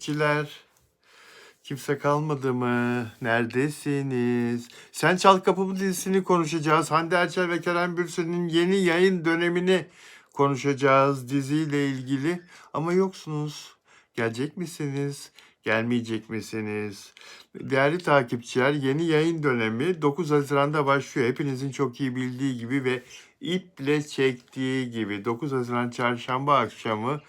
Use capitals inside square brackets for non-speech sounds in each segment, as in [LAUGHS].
takipçiler. Kimse kalmadı mı? Neredesiniz? Sen Çal Kapımı dizisini konuşacağız. Hande Erçel ve Kerem Bürsin'in yeni yayın dönemini konuşacağız diziyle ilgili. Ama yoksunuz. Gelecek misiniz? Gelmeyecek misiniz? Değerli takipçiler yeni yayın dönemi 9 Haziran'da başlıyor. Hepinizin çok iyi bildiği gibi ve iple çektiği gibi 9 Haziran çarşamba akşamı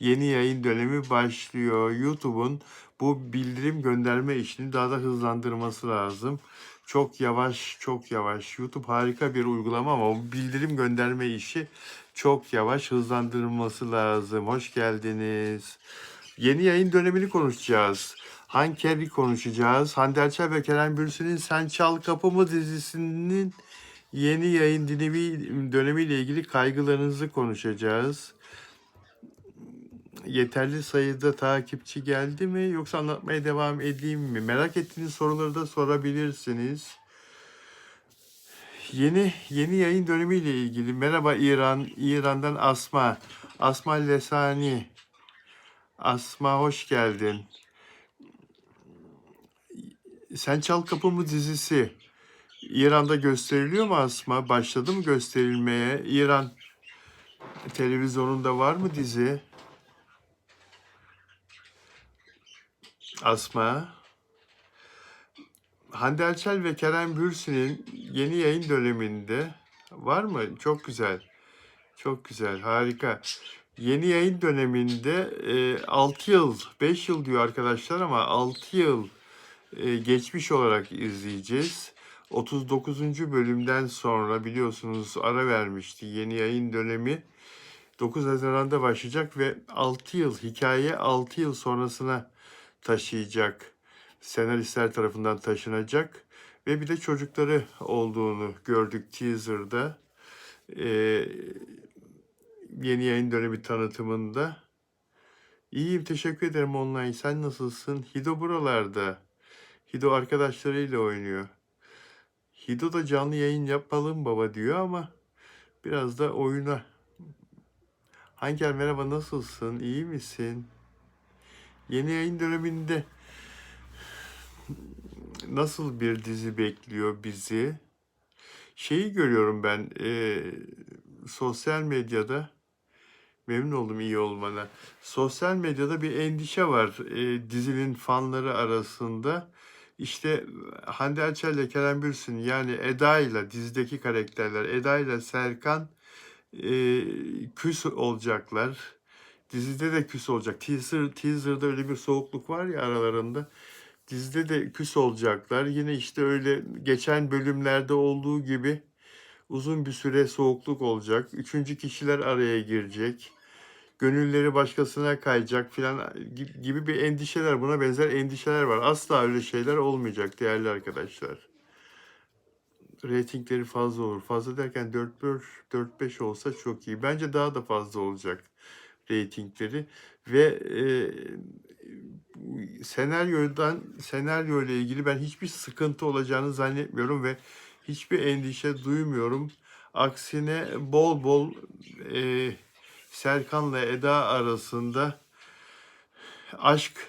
yeni yayın dönemi başlıyor. YouTube'un bu bildirim gönderme işini daha da hızlandırması lazım. Çok yavaş, çok yavaş. YouTube harika bir uygulama ama o bildirim gönderme işi çok yavaş hızlandırılması lazım. Hoş geldiniz. Yeni yayın dönemini konuşacağız. Hanker'i konuşacağız. Hande Erçel ve Kerem Bürsin'in Sen Çal Kapımı dizisinin yeni yayın dönemi, dönemiyle ilgili kaygılarınızı konuşacağız. Yeterli sayıda takipçi geldi mi yoksa anlatmaya devam edeyim mi? Merak ettiğiniz soruları da sorabilirsiniz. Yeni yeni yayın dönemiyle ilgili merhaba İran, İran'dan Asma. Asma Lesani. Asma hoş geldin. Sen Çal Kapımı dizisi İran'da gösteriliyor mu Asma? Başladı mı gösterilmeye? İran televizyonunda var mı dizi? Asma. Hande Erçel ve Kerem Bürsin'in yeni yayın döneminde var mı? Çok güzel. Çok güzel. Harika. Yeni yayın döneminde e, 6 yıl, 5 yıl diyor arkadaşlar ama 6 yıl e, geçmiş olarak izleyeceğiz. 39. bölümden sonra biliyorsunuz ara vermişti yeni yayın dönemi. 9 Haziran'da başlayacak ve 6 yıl hikaye 6 yıl sonrasına taşıyacak. Senaristler tarafından taşınacak ve bir de çocukları olduğunu gördük teaser'da. Ee, yeni yayın dönemi tanıtımında. İyiyim teşekkür ederim online. Sen nasılsın? Hido buralarda. Hido arkadaşlarıyla oynuyor. Hido da canlı yayın yapalım baba diyor ama biraz da oyuna. Hanker merhaba nasılsın? İyi misin? Yeni yayın döneminde nasıl bir dizi bekliyor bizi? Şeyi görüyorum ben e, sosyal medyada memnun oldum iyi olmana. Sosyal medyada bir endişe var e, dizinin fanları arasında. İşte Hande Erçel ile Kerem Bürsin yani Eda ile dizideki karakterler Eda ile Serkan e, küs olacaklar. Dizide de küs olacak. Teaser, teaser'da öyle bir soğukluk var ya aralarında. Dizide de küs olacaklar. Yine işte öyle geçen bölümlerde olduğu gibi uzun bir süre soğukluk olacak. Üçüncü kişiler araya girecek. Gönülleri başkasına kayacak filan gibi bir endişeler, buna benzer endişeler var. Asla öyle şeyler olmayacak değerli arkadaşlar. Ratingleri fazla olur. Fazla derken 4-5 olsa çok iyi. Bence daha da fazla olacak reytingleri ve e, senaryodan senaryo ile ilgili ben hiçbir sıkıntı olacağını zannetmiyorum ve hiçbir endişe duymuyorum. Aksine bol bol e, Serkan'la Eda arasında aşk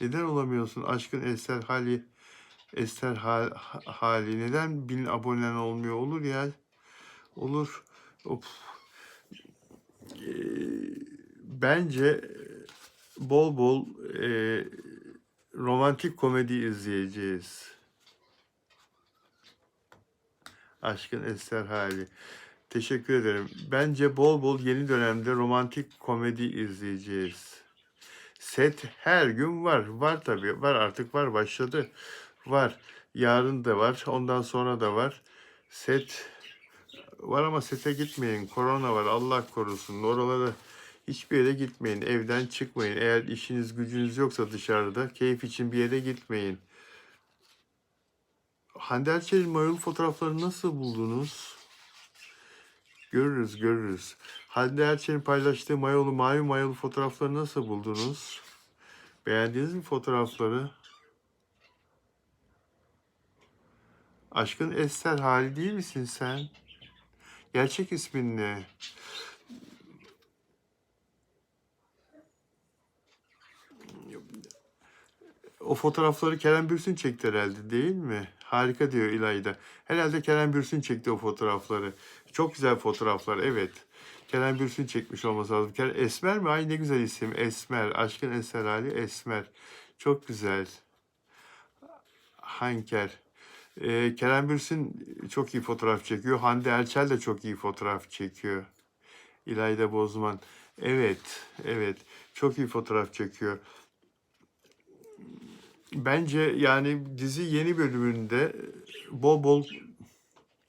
neden olamıyorsun aşkın eser hali eser hal, hali? Neden bin abonen olmuyor? Olur ya olur. Of e, bence bol bol e, romantik komedi izleyeceğiz. Aşkın eser hali. Teşekkür ederim. Bence bol bol yeni dönemde romantik komedi izleyeceğiz. Set her gün var. Var tabii. Var artık var. Başladı. Var. Yarın da var. Ondan sonra da var. Set var ama sete gitmeyin. Korona var. Allah korusun. Oralara hiçbir yere gitmeyin. Evden çıkmayın. Eğer işiniz gücünüz yoksa dışarıda keyif için bir yere gitmeyin. Hande Erçel'in mayolu fotoğraflarını nasıl buldunuz? Görürüz, görürüz. Hande Erçel'in paylaştığı mayolu, mavi mayolu fotoğrafları nasıl buldunuz? Beğendiniz mi fotoğrafları? Aşkın Ester hali değil misin sen? Gerçek ismin ne? o fotoğrafları Kerem Bürsin çekti herhalde değil mi? Harika diyor İlayda. Herhalde Kerem Bürsin çekti o fotoğrafları. Çok güzel fotoğraflar evet. Kerem Bürsin çekmiş olması lazım. Esmer mi? Ay ne güzel isim. Esmer. Aşkın eser hali Esmer. Çok güzel. Hanker. Ee, Kerem Bürsin çok iyi fotoğraf çekiyor. Hande Erçel de çok iyi fotoğraf çekiyor. İlayda Bozman. Evet, evet. Çok iyi fotoğraf çekiyor. Bence yani dizi yeni bölümünde bol bol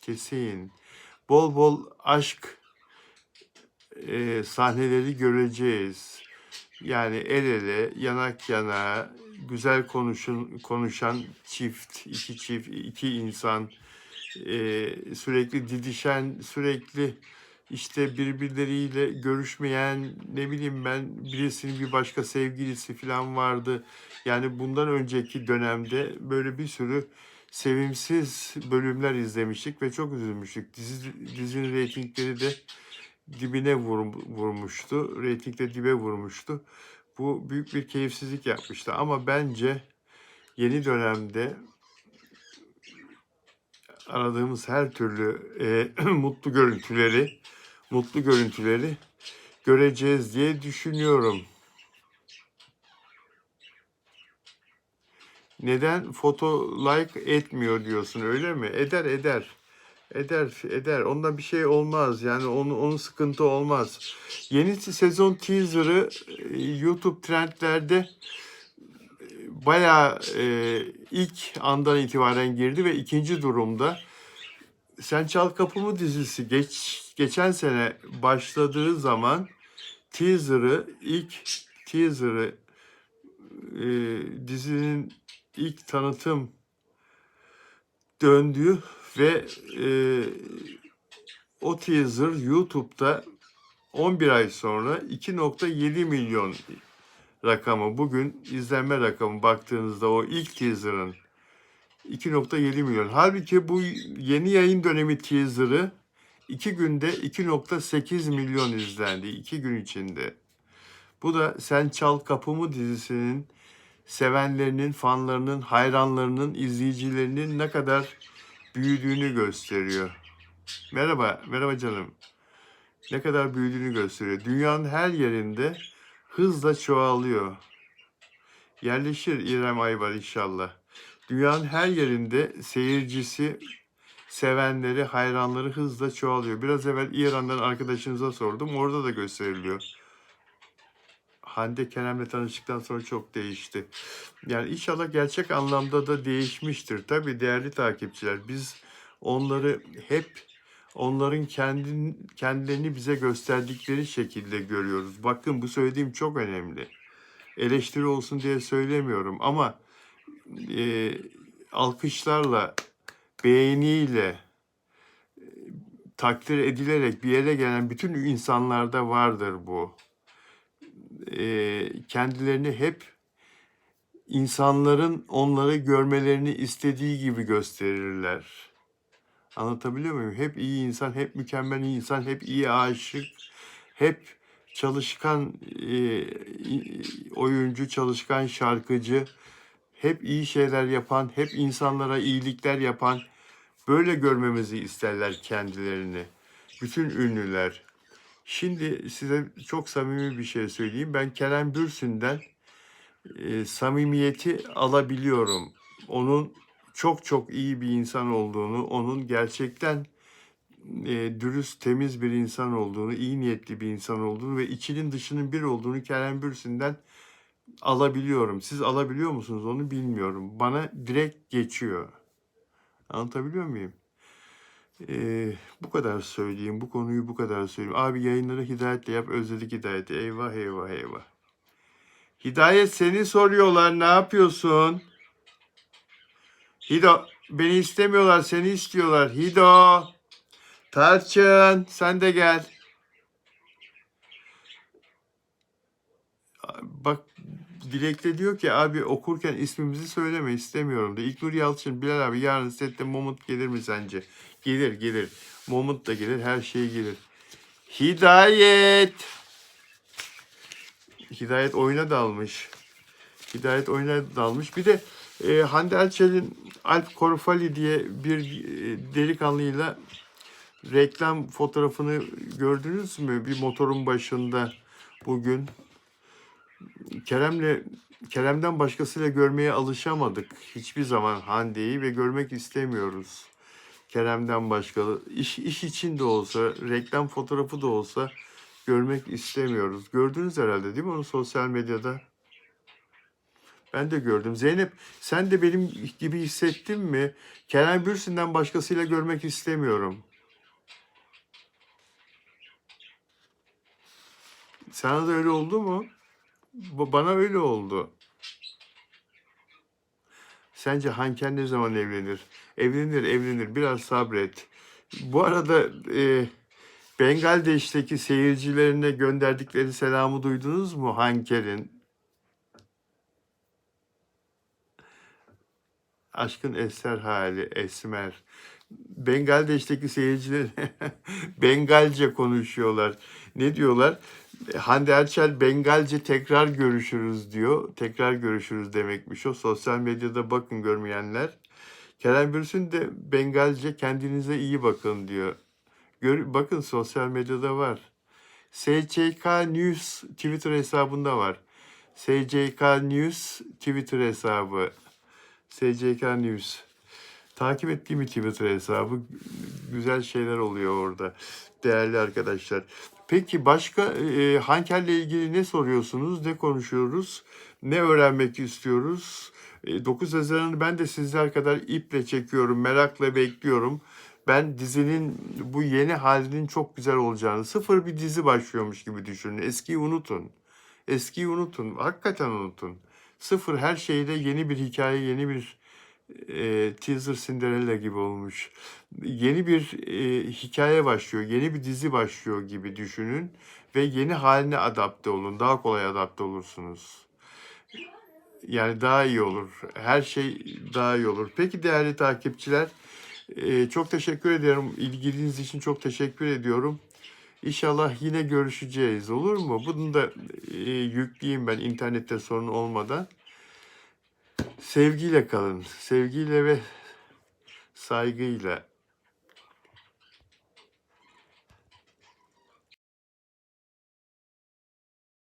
kesin bol bol aşk e, sahneleri göreceğiz. Yani el ele, yanak yana, güzel konuşun konuşan çift, iki çift, iki insan e, sürekli didişen, sürekli işte birbirleriyle görüşmeyen, ne bileyim ben birisinin bir başka sevgilisi falan vardı. Yani bundan önceki dönemde böyle bir sürü sevimsiz bölümler izlemiştik ve çok üzülmüştük. Dizi, dizinin reytingleri de dibine vur, vurmuştu. Reytingde dibe vurmuştu. Bu büyük bir keyifsizlik yapmıştı ama bence yeni dönemde aradığımız her türlü e, [CLEARS THROAT] mutlu görüntüleri, mutlu görüntüleri göreceğiz diye düşünüyorum. Neden foto like etmiyor diyorsun öyle mi? Eder eder. Eder eder. Ondan bir şey olmaz. Yani onun onun sıkıntı olmaz. Yeni sezon teaser'ı e, YouTube trendlerde e, bayağı e, ilk andan itibaren girdi ve ikinci durumda Sen Çal Kapımı dizisi geç geçen sene başladığı zaman teaser'ı ilk teaser'ı e, dizinin ilk tanıtım döndüğü ve e, o teaser YouTube'da 11 ay sonra 2.7 milyon rakamı bugün izlenme rakamı baktığınızda o ilk teaser'ın 2.7 milyon. Halbuki bu yeni yayın dönemi teaser'ı 2 günde 2.8 milyon izlendi. 2 gün içinde. Bu da Sen Çal Kapımı dizisinin sevenlerinin, fanlarının, hayranlarının, izleyicilerinin ne kadar büyüdüğünü gösteriyor. Merhaba, merhaba canım. Ne kadar büyüdüğünü gösteriyor. Dünyanın her yerinde hızla çoğalıyor. Yerleşir İrem Ayvar inşallah. Dünyanın her yerinde seyircisi, sevenleri, hayranları hızla çoğalıyor. Biraz evvel İran'dan arkadaşınıza sordum. Orada da gösteriliyor. Hande Kerem'le tanıştıktan sonra çok değişti. Yani inşallah gerçek anlamda da değişmiştir. Tabii değerli takipçiler biz onları hep onların kendin, kendilerini bize gösterdikleri şekilde görüyoruz. Bakın bu söylediğim çok önemli. Eleştiri olsun diye söylemiyorum ama e, alkışlarla, beğeniyle, e, takdir edilerek bir yere gelen bütün insanlarda vardır bu e, kendilerini hep insanların onları görmelerini istediği gibi gösterirler. Anlatabiliyor muyum? Hep iyi insan, hep mükemmel insan, hep iyi aşık, hep çalışkan e, oyuncu, çalışkan şarkıcı, hep iyi şeyler yapan, hep insanlara iyilikler yapan, böyle görmemizi isterler kendilerini. Bütün ünlüler. Şimdi size çok samimi bir şey söyleyeyim. Ben Kerem Bürsin'den e, samimiyeti alabiliyorum. Onun çok çok iyi bir insan olduğunu, onun gerçekten e, dürüst, temiz bir insan olduğunu, iyi niyetli bir insan olduğunu ve içinin dışının bir olduğunu Kerem Bürsin'den alabiliyorum. Siz alabiliyor musunuz onu bilmiyorum. Bana direkt geçiyor. Anlatabiliyor muyum? Ee, bu kadar söyleyeyim. Bu konuyu bu kadar söyleyeyim. Abi yayınları hidayetle yap. Özledik hidayeti. Eyvah eyvah eyvah. Hidayet seni soruyorlar. Ne yapıyorsun? Hido. Beni istemiyorlar. Seni istiyorlar. Hido. Tarçın. Sen de gel. Bak Dilek diyor ki abi okurken ismimizi söyleme istemiyorum da. İlknur Yalçın Bilal abi yarın sette Momut gelir mi sence? Gelir gelir. Momut da gelir her şey gelir. Hidayet. Hidayet oyuna dalmış. Hidayet oyuna dalmış. Bir de e, Hande Erçel'in Alp Korufali diye bir e, delikanlıyla reklam fotoğrafını gördünüz mü? Bir motorun başında bugün. Kerem'le Kerem'den başkasıyla görmeye alışamadık hiçbir zaman Hande'yi ve görmek istemiyoruz. Kerem'den başka iş, iş için de olsa, reklam fotoğrafı da olsa görmek istemiyoruz. Gördünüz herhalde değil mi onu sosyal medyada? Ben de gördüm. Zeynep sen de benim gibi hissettin mi? Kerem Bürsin'den başkasıyla görmek istemiyorum. Sana da öyle oldu mu? Bana öyle oldu. Sence Hanken ne zaman evlenir? Evlenir, evlenir. Biraz sabret. Bu arada e, Bengaldeş'teki seyircilerine gönderdikleri selamı duydunuz mu Hanker'in? Aşkın eser hali, esmer. Bengaldeş'teki seyirciler [LAUGHS] Bengalce konuşuyorlar. Ne diyorlar? Hande Erçel Bengalce tekrar görüşürüz diyor. Tekrar görüşürüz demekmiş o. Sosyal medyada bakın görmeyenler. Kerem Bürsin de Bengalce kendinize iyi bakın diyor. Gör, bakın sosyal medyada var. SCK News Twitter hesabında var. SCK News Twitter hesabı. SCK News. Takip ettiğim Twitter hesabı. Güzel şeyler oluyor orada. Değerli arkadaşlar. Peki başka e, Hanker'le ilgili ne soruyorsunuz? Ne konuşuyoruz? Ne öğrenmek istiyoruz? E, 9 Haziran'ı ben de sizler kadar iple çekiyorum. Merakla bekliyorum. Ben dizinin bu yeni halinin çok güzel olacağını, sıfır bir dizi başlıyormuş gibi düşünün. Eskiyi unutun. Eskiyi unutun. Hakikaten unutun. Sıfır her şeyde yeni bir hikaye, yeni bir e, teaser Cinderella gibi olmuş. Yeni bir e, hikaye başlıyor, yeni bir dizi başlıyor gibi düşünün ve yeni haline adapte olun. Daha kolay adapte olursunuz. Yani daha iyi olur. Her şey daha iyi olur. Peki değerli takipçiler, e, çok teşekkür ediyorum. İlginiz için çok teşekkür ediyorum. İnşallah yine görüşeceğiz. Olur mu? Bunu da e, yükleyeyim ben internette sorun olmadan. Sevgiyle kalın. Sevgiyle ve saygıyla.